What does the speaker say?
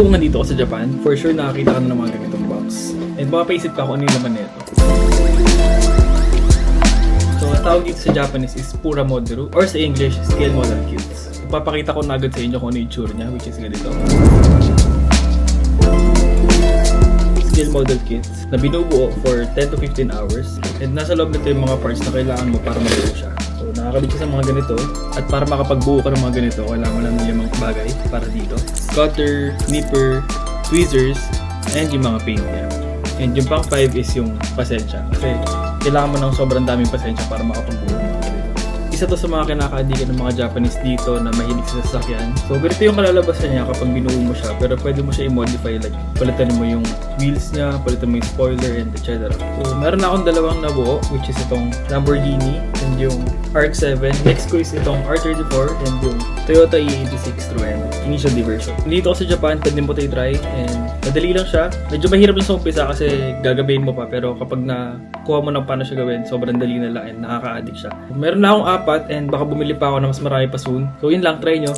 kung nandito ka sa Japan, for sure nakakita ka na ng mga ganitong box. And baka paisip ka kung ano yung laman nito. So, ang tawag dito sa Japanese is Pura Moderu or sa English, Scale Model Kits. Papakita ko na agad sa inyo kung ano yung itsura niya, which is ganito. Scale Model Kits na binubuo for 10 to 15 hours. And nasa loob nito yung mga parts na kailangan mo para mabuo siya. Nakakabit ka sa mga ganito. At para makapagbuo ka ng mga ganito, kailangan lang ng limang bagay para dito. Cutter, nipper, tweezers, and yung mga paint niya. And yung pang 5 is yung pasensya. Kasi kailangan mo ng sobrang daming pasensya para makapagbuo. Isa to sa mga kinakaadikan ng mga Japanese dito na mahilig sa sasakyan. So, ganito yung kalalabasan niya kapag binuo mo siya. Pero pwede mo siya i-modify. Like, palitan mo yung wheels niya, palitan mo yung spoiler, and etc. So, meron akong dalawang nabuo, which is itong Lamborghini and yung RX-7. Next ko is itong R34 and yung Toyota E86 True End. Initial diversion. Dito sa Japan, pwede mo tayo try and madali lang siya. Medyo mahirap lang sa umpisa kasi gagabayin mo pa pero kapag na kuha mo ng paano siya gawin, sobrang dali na lang and nakaka-addict siya. Meron na akong apat and baka bumili pa ako na mas marami pa soon. So yun lang, try nyo.